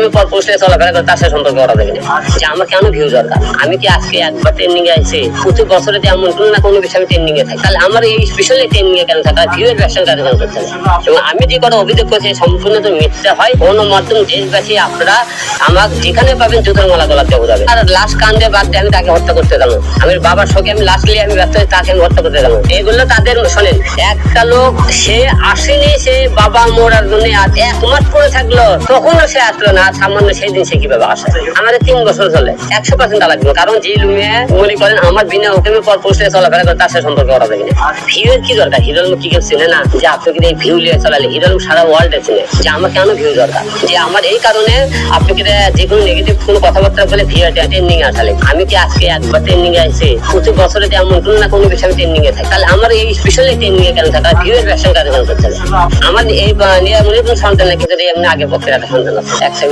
তুমি পর পোস্টে চলাফেরা করে তার সাথে সম্পর্ক করা যাবে না যে আমার কেন ভিউ দরকার? আমি কি আজকে একবার ট্রেনিং এ আইছি? প্রতি বছরে যে এমন কোনো না কোনো বিষয়ে আমি ট্রেনিং এ থাকি। তাহলে আমার এই স্পেশালি ট্রেনিং এ কেন থাকা ভিউ এর ব্যবসা কেন করতে হবে। এবং আমি যে কটা অভিযোগ করছি সম্পূর্ণ তো মিথ্যা হয়। কোনো মাধ্যম দেশবাসী আপনারা আমার যেখানে পাবেন জুতোর মালা গলা দেবো। যাবে আর লাশ কান্দে বাদ দিয়ে আমি তাকে হত্যা করতে গেলাম। আমি বাবার শোকে আমি লাশ নিয়ে আমি ব্যস্ত তাকে আমি হত্যা করতে গেলাম। এগুলো তাদের শোনেন, একটা লোক সে আসেনি, সে বাবা মোরার জন্য এক মাস পরে থাকল। তখনও সে আসলো না। সামান্য সেই দিন সে কীভাবে আসে? আমাদের তিন বছর চলে। একশো পার্সেন্ট লাগবে কারণ যে লুমিয়ে মনে করেন, আমার বিনা হুকুমে পর পোস্টে চলাফেরা করে, তার সাথে সম্পর্ক করা যাবে না ভিউয়ের কি দরকার? হিরোল কি কেউ চেনে না যে আপনি কিন্তু এই ভিউ নিয়ে চালালে? হিরোল সারা ওয়ার্ল্ডে চেনে যে আমার কেন ভিউ দরকার? যে আমার এই কারণে আপনি কি যে কোনো নেগেটিভ কোনো কথাবার্তা বলে ভিউ ট্রেনিং আসালে। আমি কি আজকে একবার ট্রেনিং এ আইছি? প্রতি বছরে যে এমন কোনো না কোনো বিষয়ে আমি ট্রেনিং এ থাকি। তাহলে আমার এই স্পেশালি ট্রেনিং এ কেন থাকা? ভিউ এর ব্যবসা কাজ করতে হবে আমার এই নিরামূলের কোনো সন্তান নাকি যদি আগে পক্ষের একটা সন্তান আছে। এক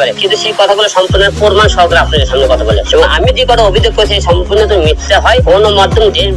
পারে। কিন্তু সেই কথাগুলো সম্পূর্ণ প্রমাণ সহকারে আপনাদের সামনে কথা বলে এবং আমি যে কথা অভিযোগ করছি সম্পূর্ণ তো মিথ্যা হয়। কোনো মাধ্যম দেশ